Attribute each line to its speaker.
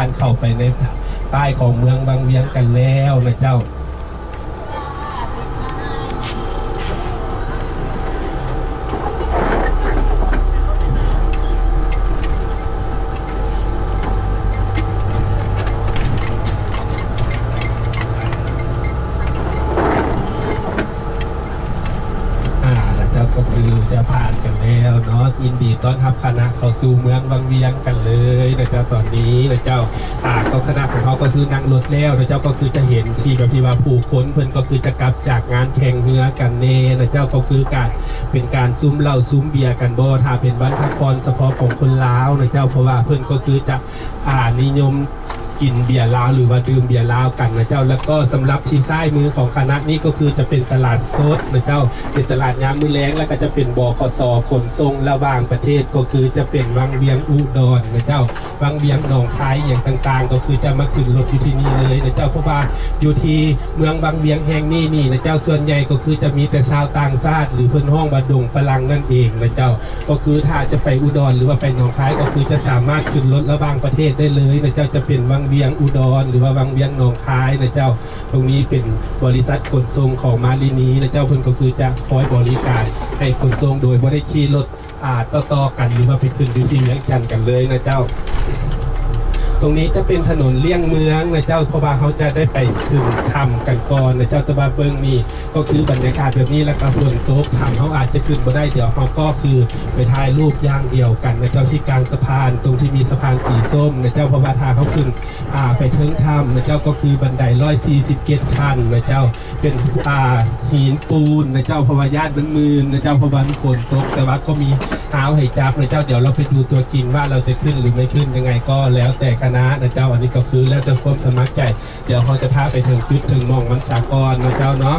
Speaker 1: านเข้าไปในใต้ของเมืองบางเวียงกันแล้วนะเจ้า อ่าแล้วเจ้าก็คือจะผ่านกันแล้ว เนาะยินดีต้อนรับคณะเข้าสู่เมืองบางเวียงกันเลยนะเจ้าตอนนี้นะเจ้าอ่าก็คณะของเขาก็คือนั่งรถแล้วนะเจ้าก็คือจะเห็นที่แบบที่ว่าผู้คนเพิ่นก็คือจะกลับจากงานแข่งเรือกันเน่นะเจ้าก็คือการเป็นการซุ้มเหล้าซุ้มเบียร์กันบ่ถ้าเป็นวันพักผ่อนเฉพาะของคนลาวนะเจ้าเพราะว่าเพิ่นก็คือจะอ่านิยม กินเบียร์ลาวหรือว่าดื่มเบียร์ลาวกันนะเจ้าแล้วก็สำหรับที่ซ้มือของคณะนี้ก็คือจะเป็นตลาดสดนะเจ้าเป็นตลาดยามมือแรงแล้วก็จะเป็นบคสขนส่งระหว่างประเทศก็คือจะเป็นวังเวียงอุดรนะเจ้าวังเวียงหนองคายอย่างต่างๆ ก็คือจะมาขึ้นรถอยู่ที่นี่เลยนะเจ้าเพราะว่าอยู่ที่เมืองบางเวียงแห่งนี้นี่นะเจ้าส่วนใหญ่ก็คือจะมีแต่ชาวต่างชาติหรือเพื่อนห้องบาดงฝรั่งนั่นเองนะเจ้า ก็คือถ้าจะไปอุดรหรือว่าไปหนองคายก็คือจะสามารถขึ้นรถระหว่างประเทศได้เลยนะเจ้าจะเป็นวังเวียงอุดร หรือว่าวังเวียงหนองคายนะเจ้า ตรงนี้เป็นบริษัทขนส่งของมาลีนีนะเจ้าเพิ่นก็คือจะคอยบริการให้ขนส่งโดยบ่ได้ขี่รถอ่าต่อๆกันหรือว่าไปขึ้นอยู่ที่เวียงจันทร์กันเลยนะเจ้า ตรงนี้จะเป็นถนนเลี่ยงเมืองนะเจ้าเพราะว่าเขาจะได้ไปถึงทำกันก่อนนะเจ้าตะบาเบิงนี่ก็คือบรรยากาศแบบนี้แล้วก็ฝนตกทำเขาอาจจะขึ้นมาได้เดี๋ยวเขาก็คือไปถ่ายรูปย่างเดียวกันนะเจ้าที่กลางสะพานตรงที่มีสะพานสีส้มนะเจ้าพราะว่าทางเขาขึ้นอ่าไปเถึงถ้ำนะเจ้าก็คือบันไดร้อยสี่สิบเกตขั้นนะเจ้าเป็นอ่าหินปูนนะเจ้าพราะวาญาติมันมืนนะเจ้าพราะว่าฝนตกแต่ว่าก็มีเท้าให้จับนะเจ้าเดี๋ยวเราไปดูตัวจริงว่าเราจะขึ้นหรือไม่ขึ้นยังไงก็แล้วแต่คณะนะเจ้าอันนี้ก็คือแล้วจะความสมัครใจ เดี๋ยวเขาจะพาไปถึงจุดถึงมองมันสากรนะเจ้าเนาะ